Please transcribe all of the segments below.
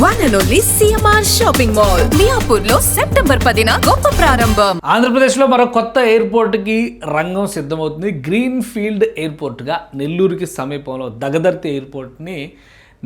One and only CMR shopping mall మియాపూర్లో September పదిన గొప్ప ప్రారంభం. ఆంధ్రప్రదేశ్లో మరో కొత్త ఎయిర్పోర్ట్కి రంగం సిద్ధమవుతుంది. గ్రీన్ ఫీల్డ్ ఎయిర్పోర్ట్గా నెల్లూరుకి సమీపంలో దగదర్తి ఎయిర్పోర్ట్ని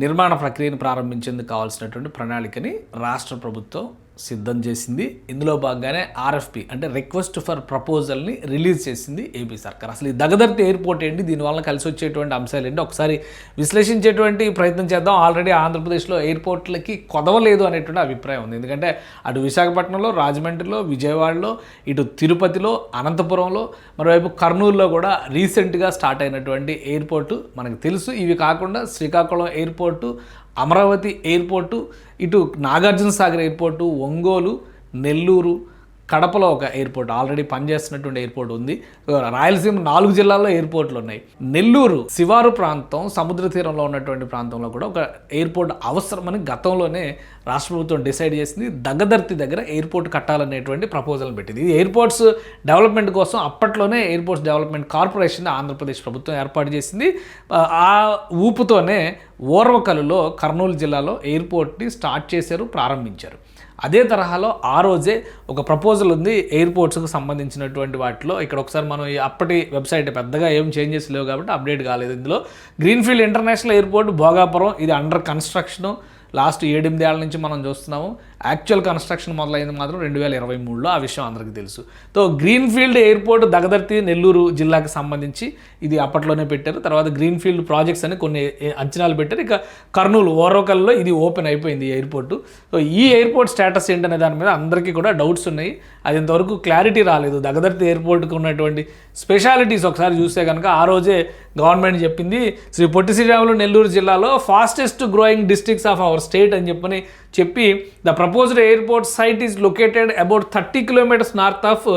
నిర్మాణ ప్రక్రియను ప్రారంభించేందుకు కావాల్సినటువంటి ప్రణాళికని రాష్ట్ర ప్రభుత్వం సిద్ధం చేసింది. ఇందులో భాగంగానే ఆర్ఎఫ్పి అంటే రిక్వెస్ట్ ఫర్ ప్రపోజల్ని రిలీజ్ చేసింది ఏపీ సర్కార్. అసలు ఈ దగదర్తి ఎయిర్పోర్ట్ ఏంటి? దీనివల్ల కలిసి వచ్చేటువంటి అంశాలు ఏంటి? ఒకసారి విశ్లేషించేటువంటి ప్రయత్నం చేద్దాం. ఆల్రెడీ ఆంధ్రప్రదేశ్లో ఎయిర్పోర్ట్లకి కొదవలేదు అనేటువంటి అభిప్రాయం ఉంది. ఎందుకంటే అటు విశాఖపట్నంలో రాజమండ్రిలో విజయవాడలో ఇటు తిరుపతిలో అనంతపురంలో మరోవైపు కర్నూలులో కూడా రీసెంట్గా స్టార్ట్ అయినటువంటి ఎయిర్పోర్టు మనకు తెలుసు. ఇవి కాకుండా శ్రీకాకుళం ఎయిర్పోర్టు అమరావతి ఎయిర్పోర్టు ఇటు నాగార్జున సాగర్ ఎయిర్పోర్టు ఒంగోలు నెల్లూరు కడపలో ఒక ఎయిర్పోర్ట్ ఆల్రెడీ పనిచేస్తున్నటువంటి ఎయిర్పోర్ట్ ఉంది. రాయలసీమ నాలుగు జిల్లాల్లో ఎయిర్పోర్ట్లు ఉన్నాయి. నెల్లూరు శివారు ప్రాంతం సముద్ర తీరంలో ఉన్నటువంటి ప్రాంతంలో కూడా ఒక ఎయిర్పోర్ట్ అవసరమని గతంలోనే రాష్ట్ర ప్రభుత్వం డిసైడ్ చేసింది. దగ్గదర్తి దగ్గర ఎయిర్పోర్ట్ కట్టాలనేటువంటి ప్రపోజల్ పెట్టింది. ఇది ఎయిర్పోర్ట్స్ డెవలప్మెంట్ కోసం అప్పట్లోనే ఎయిర్పోర్ట్స్ డెవలప్మెంట్ కార్పొరేషన్ ఆంధ్రప్రదేశ్ ప్రభుత్వం ఏర్పాటు చేసింది. ఆ- ఆ ఊపుతోనే ఓర్వకలులో కర్నూలు జిల్లాలో ఎయిర్పోర్ట్ని స్టార్ట్ చేశారు ప్రారంభించారు. అదే తరహాలో ఆ రోజే ఒక ప్రపోజల్ ఉంది ఎయిర్పోర్ట్స్కు సంబంధించినటువంటి వాటిలో. ఇక్కడ ఒకసారి మనం ఈ అప్పటి వెబ్సైట్ పెద్దగా ఏం చేంజెస్ లేవు కాబట్టి అప్డేట్ కాలేదు ఇందులో. గ్రీన్ఫీల్డ్ ఇంటర్నేషనల్ ఎయిర్పోర్ట్ భోగాపురం ఇది అండర్ కన్స్ట్రక్షను లాస్ట్ ఏడెనిమిది ఏళ్ళ నుంచి మనం చూస్తున్నాము. యాక్చువల్ కన్స్ట్రక్షన్ మొదలైంది మాత్రం రెండు వేల ఇరవై మూడులో ఆ విషయం అందరికీ తెలుసు. So greenfield airport Dagadarthi Nellore జిల్లాకి సంబంధించి ఇది అప్పట్లోనే పెట్టారు. తర్వాత గ్రీన్ఫీల్డ్ ప్రాజెక్ట్స్ అని కొన్ని అంచనాలు పెట్టారు. ఇక కర్నూలు ఓరోకల్లో ఇది ఓపెన్ అయిపోయింది ఈ ఎయిర్పోర్ట్. సో ఈ ఎయిర్పోర్ట్ స్టేటస్ ఏంటనే దాని మీద అందరికీ కూడా డౌట్స్ ఉన్నాయి. అది ఇంతవరకు క్లారిటీ రాలేదు. దగదర్తి ఎయిర్పోర్ట్కి ఉన్నటువంటి స్పెషాలిటీస్ ఒకసారి చూస్తే కనుక ఆ రోజే గవర్నమెంట్ చెప్పింది శ్రీ పొట్టి శ్రీరాములు నెల్లూరు జిల్లాలో fastest growing districts of our state అని చెప్పని చెప్పి the proposed airport site is located about thirty kilometres north of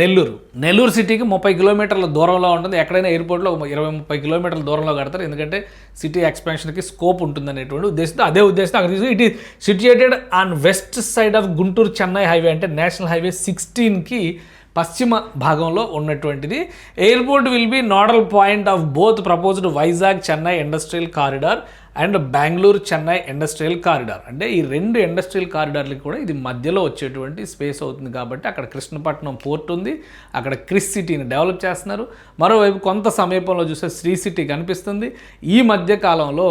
Nellore. Nellore సిటీకి ముప్పై కిలోమీటర్ల దూరంలో ఉంటుంది. ఎక్కడైనా ఎయిర్పోర్ట్లో ఇరవై ముప్పై కిలోమీటర్ల దూరంలో కడతారు. ఎందుకంటే సిటీ ఎక్స్పాన్షన్కి స్కోప్ ఉంటుంది అనేటువంటి ఉద్దేశంతో అదే ఉద్దేశంతో అక్కడ తీసుకుని it is situated on west side of Guntur Chennai highway అంటే నేషనల్ హైవే సిక్స్టీన్కి పశ్చిమ భాగంలో ఉన్నటువంటిది. Airport will be nodal point of both proposed Vizag Chennai industrial corridor and Bengaluru Chennai industrial corridor. అంటే ఈ రెండు ఇండస్ట్రియల్ కారిడార్లకి కూడా ఇది మధ్యలో వచ్చేటువంటి స్పేస్ అవుతుంది కాబట్టి అక్కడ కృష్ణపట్నం పోర్ట్ ఉంది. అక్కడ క్రిస్ సిటీని డెవలప్ చేస్తున్నారు. మరోవైపు కొంత సమీపంలో చూస్తే శ్రీ సిటీ కనిపిస్తుంది. ఈ మధ్య కాలంలో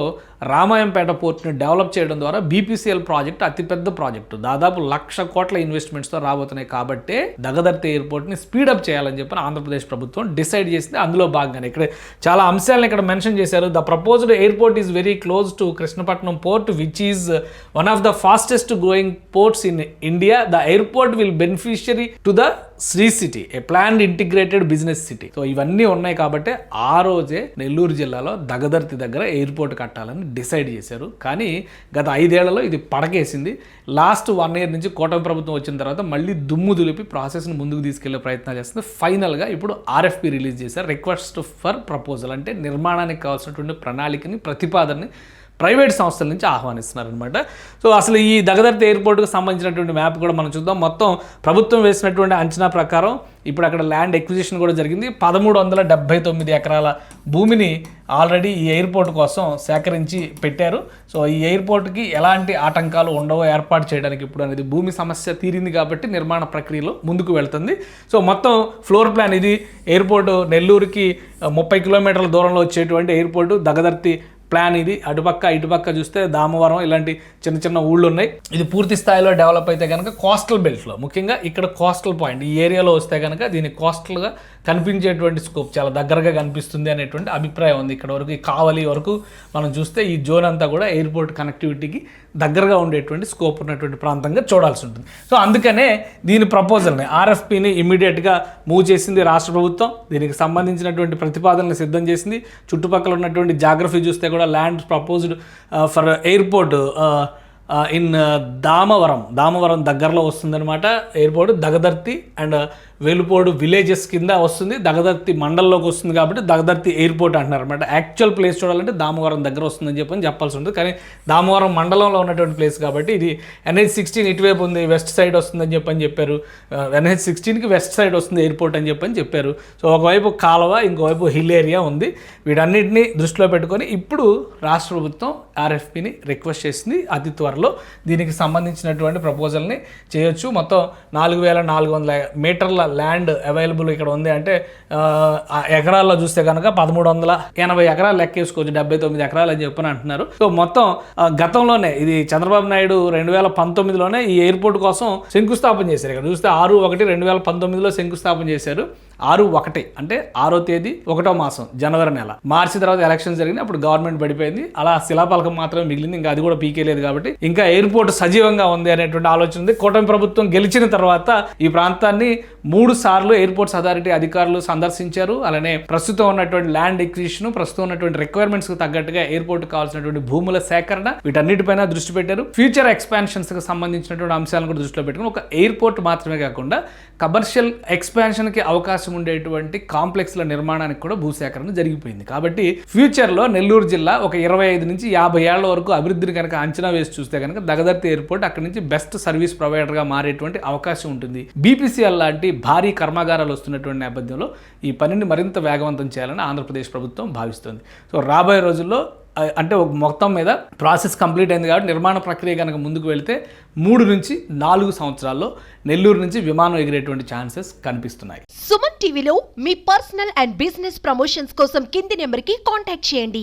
రామాయంపేట పోర్ట్ని డెవలప్ చేయడం ద్వారా బీపీసీఎల్ ప్రాజెక్ట్ అతిపెద్ద ప్రాజెక్టు. దాదాపు లక్ష కోట్ల ఇన్వెస్ట్మెంట్స్తో రాబోతున్నాయి కాబట్టి దగదర్తి ఎయిర్పోర్ట్ని స్పీడప్ చేయాలని చెప్పి ఆంధ్రప్రదేశ్ ప్రభుత్వం డిసైడ్ చేసింది. అందులో భాగంగానే ఇక్కడ చాలా అంశాలను ఇక్కడ మెన్షన్ చేశారు. The proposed airport is very close close to Krishnapatnam port, which is uh, one of the fastest growing ports in India. The airport will beneficiary to the Sri City a planned integrated business city so ఇవన్నీ ఉన్నాయి కాబట్టి ఆ రోజే నెల్లూరు జిల్లాలో దగదర్తి దగ్గర airport కట్టాలని decide చేశారు. కానీ గత ఐదేళ్ళలో ఇది పడకేసింది. లాస్ట్ వన్ ఇయర్ నుంచి కూటమి ప్రభుత్వం వచ్చిన తర్వాత మళ్ళీ దుమ్ము దులిపి ప్రాసెస్ని ముందుకు తీసుకెళ్ళే ప్రయత్నం చేస్తుంది. ఫైనల్గా ఇప్పుడు ఆర్ఎఫ్పి రిలీజ్ చేశారు. రిక్వెస్ట్ ఫర్ ప్రపోజల్ అంటే నిర్మాణానికి కావాల్సినటువంటి ప్రణాళికని ప్రతిపాదనని ప్రైవేట్ సంస్థల నుంచి ఆహ్వానిస్తున్నారు అనమాట సో అసలు ఈ దగదర్తి ఎయిర్పోర్ట్కి సంబంధించినటువంటి మ్యాప్ కూడా మనం చూద్దాం. మొత్తం ప్రభుత్వం వేసినటువంటి అంచనా ప్రకారం ఇప్పుడు అక్కడ ల్యాండ్ ఎక్విజిషన్ కూడా జరిగింది. పదమూడు వందల డెబ్బై తొమ్మిది ఎకరాల భూమిని ఆల్రెడీ ఈ ఎయిర్పోర్ట్ కోసం సేకరించి పెట్టారు. సో ఈ ఎయిర్పోర్ట్కి ఎలాంటి ఆటంకాలు ఉండవో ఏర్పాటు చేయడానికి ఇప్పుడు అనేది భూమి సమస్య తీరింది కాబట్టి నిర్మాణ ప్రక్రియలో ముందుకు వెళ్తుంది. సో మొత్తం ఫ్లోర్ ప్లాన్ ఇది. ఎయిర్పోర్ట్ నెల్లూరుకి ముప్పై కిలోమీటర్ల దూరంలో వచ్చేటువంటి ఎయిర్పోర్టు దగదర్తి ప్లాన్ ఇది. అటుపక్క ఇటుపక్క చూస్తే దామవరం ఇలాంటి చిన్న చిన్న ఊళ్ళు ఉన్నాయి ఇది పూర్తి స్థాయిలో డెవలప్ అయితే కనుక కోస్టల్ బెల్ట్లో ముఖ్యంగా ఇక్కడ కోస్టల్ పాయింట్ ఈ ఏరియాలో వస్తే కనుక దీని కోస్టల్గా కనిపించేటువంటి స్కోప్ చాలా దగ్గరగా కనిపిస్తుంది అనేటువంటి అభిప్రాయం ఉంది. ఇక్కడ వరకు ఈ కావలి వరకు మనం చూస్తే ఈ జోన్ అంతా కూడా ఎయిర్పోర్ట్ కనెక్టివిటీకి దగ్గరగా ఉండేటువంటి స్కోప్ ఉన్నటువంటి ప్రాంతంగా చూడాల్సి ఉంటుంది. సో అందుకనే దీని ప్రపోజల్ని ఆర్ఎఫ్పిని ఇమీడియట్గా మూవ్ చేసింది రాష్ట్ర ప్రభుత్వం. దీనికి సంబంధించినటువంటి ప్రతిపాదనలు సిద్ధం చేసింది. చుట్టుపక్కల ఉన్నటువంటి జాగ్రఫీ చూస్తే కూడా land proposed for airport in Damavaram Damavaram దగ్గరలో వస్తుందన్నమాట. Airport Dagadarthi and Velupodu villages కింద వస్తుంది. దగదర్తి మండలంలోకి వస్తుంది కాబట్టి దగదర్తి ఎయిర్పోర్ట్ అంటున్నారు అనమాట యాక్చువల్ ప్లేస్ చూడాలంటే దామవరం దగ్గర వస్తుందని చెప్పని చెప్పాల్సి ఉంటుంది. కానీ దామవరం మండలంలో ఉన్నటువంటి ప్లేస్ కాబట్టి ఇది ఎన్హెచ్ సిక్స్టీన్ ఇటువైపు ఉంది వెస్ట్ సైడ్ వస్తుందని చెప్పని చెప్పారు. ఎన్హెచ్ సిక్స్టీన్కి వెస్ట్ సైడ్ వస్తుంది ఎయిర్పోర్ట్ అని చెప్పని చెప్పారు. సో ఒకవైపు కాలువ ఇంకోవైపు హిల్ ఏరియా ఉంది. వీటన్నిటిని దృష్టిలో పెట్టుకొని ఇప్పుడు రాష్ట్ర ప్రభుత్వం ఆర్ఎఫ్పిని రిక్వెస్ట్ చేసింది. అతి త్వరలో దీనికి సంబంధించినటువంటి ప్రపోజల్ని చేయొచ్చు. మొత్తం నాలుగు వేల నాలుగు వందల మీటర్ల ల్యాండ్ అవైలబుల్ ఇక్కడ ఉంది అంటే ఎకరాల్లో చూస్తే కనుక పదమూడు వందల ఎనభై ఎకరాలు లెక్క వేసుకోవచ్చు డెబ్బై తొమ్మిది ఎకరాలు అని చెప్పని అంటున్నారు. సో మొత్తం గతంలోనే ఇది చంద్రబాబు నాయుడు రెండు వేల పంతొమ్మిదిలోనే ఈ ఎయిర్పోర్ట్ కోసం శంకుస్థాపన చేశారు. ఇక్కడ చూస్తే ఆరు ఒకటి రెండు వేల పంతొమ్మిదిలో శంకుస్థాపన చేశారు. ఆరు ఒకటి అంటే ఆరో తేదీ ఒకటో మాసం జనవరి నెల. మార్చి తర్వాత ఎలక్షన్ జరిగింది అప్పుడు గవర్నమెంట్ పడిపోయింది. అలా శిలాపలకం మాత్రమే మిగిలింది ఇంకా అది కూడా పీకేలేదు కాబట్టి. ఇంకా ఎయిర్పోర్ట్ సజీవంగా ఉంది అనేటువంటి ఆలోచన ఉంది. కూటమి ప్రభుత్వం గెలిచిన తర్వాత ఈ ప్రాంతాన్ని మూడు సార్లు ఎయిర్పోర్ట్స్ అథారిటీ అధికారులు సందర్శించారు. అలానే ప్రస్తుతం ఉన్నటువంటి ల్యాండ్ ఎక్విజిషన్ ప్రస్తుతం ఉన్నటువంటి రిక్వైర్మెంట్స్కు తగ్గట్టుగా ఎయిర్పోర్ట్ కావాల్సినటువంటి భూముల సేకరణ వీటన్నిటిపైన దృష్టి పెట్టారు. ఫ్యూచర్ ఎక్స్పాన్షన్స్కి సంబంధించినటువంటి అంశాలను కూడా దృష్టిలో పెట్టుకుని ఒక ఎయిర్పోర్ట్ మాత్రమే కాకుండా కమర్షియల్ ఎక్స్పాన్షన్కి అవకాశం ఉండేటువంటి కాంప్లెక్స్ల నిర్మాణానికి కూడా భూసేకరణ జరిగిపోయింది. కాబట్టి ఫ్యూచర్లో నెల్లూరు జిల్లా ఒక ఇరవై ఐదు నుంచి యాభై ఏళ్ళ వరకు అభివృద్ధిని కనుక అంచనా వేసి చూస్తే కనుక దగదర్తి ఎయిర్పోర్ట్ అక్కడి నుంచి బెస్ట్ సర్వీస్ ప్రొవైడర్గా మారేటువంటి అవకాశం ఉంటుంది. బీపీసీఎల్ లాంటి భారీ కర్మాగారాలు వస్తున్నటువంటి నేపథ్యంలో ఈ పనిని మరింత వేగవంతం చేయాలని ఆంధ్రప్రదేశ్ ప్రభుత్వం భావిస్తుంది. సో రాబోయే రోజుల్లో అంటే ఒక మొత్తం మీద ప్రాసెస్ కంప్లీట్ అయింది కాబట్టి నిర్మాణ ప్రక్రియ కనుక ముందుకు వెళితే మూడు నుంచి నాలుగు సంవత్సరాల్లో నెల్లూరు నుంచి విమానం ఎగిరేటువంటి ఛాన్సెస్ కనిపిస్తున్నాయి. సుమన్ టీవీలో మీ పర్సనల్ అండ్ బిజినెస్ ప్రమోషన్స్ కోసం కింది నెంబర్కి కాంటాక్ట్ చేయండి.